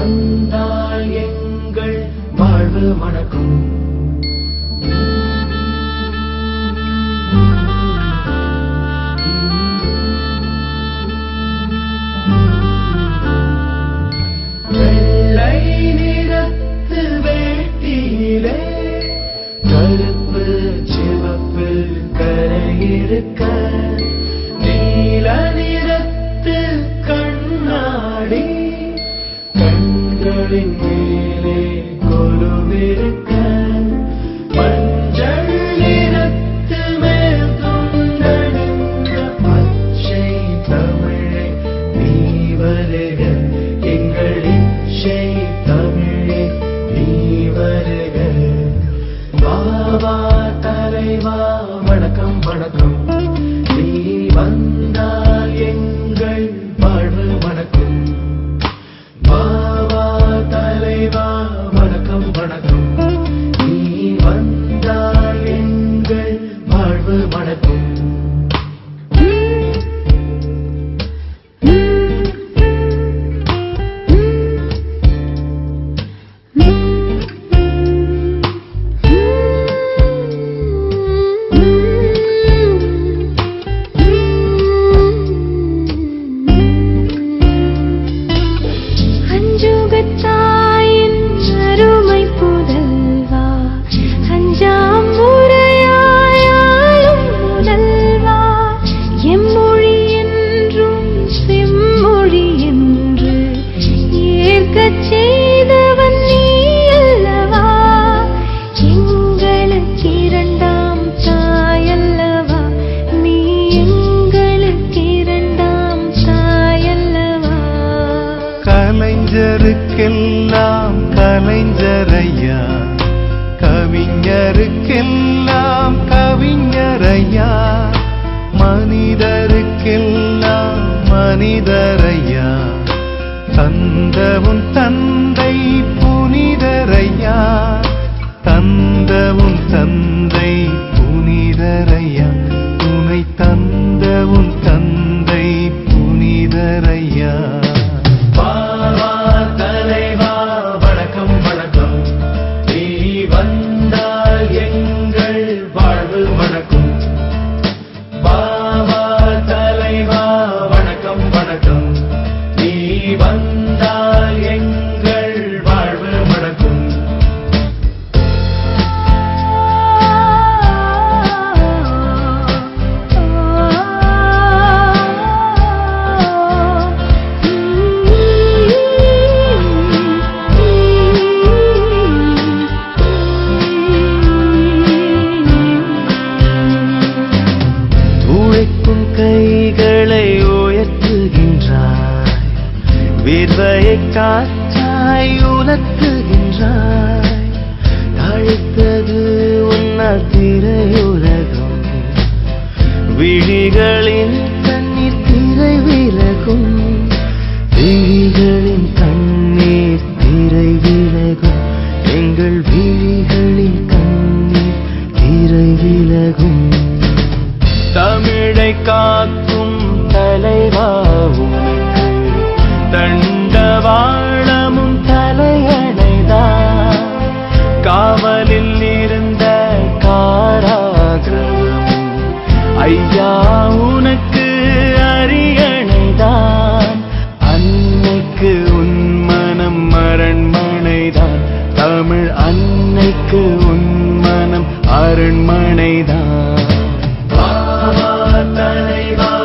வந்தால் எங்கள் வாழ்வு மணக்கும் வெள்ளை நிறத்து வேட்டியிலே வருக கவிஞருக்கெல்லாம் கலைஞரையா? கவிஞருக்கெல்லாம் கவிஞரையா? மனிதருக்கெல்லாம் மனிதரையா? தந்தவும் தந்தை புனிதரையா? தந்தவும் தந்தை புனிதரையா? உன் கைகளை உயர்த்துகின்றாய். விர்வையை காற்றாய் உலர்த்துகின்றாய். அழைத்தது உன்ன ஐயா உனக்கு அரியணைதான். அன்னைக்கு உன் மனம் அரண்மனைதான். தமிழ் அன்னைக்கு உன் மனம் அரண்மனைதான். தலைவா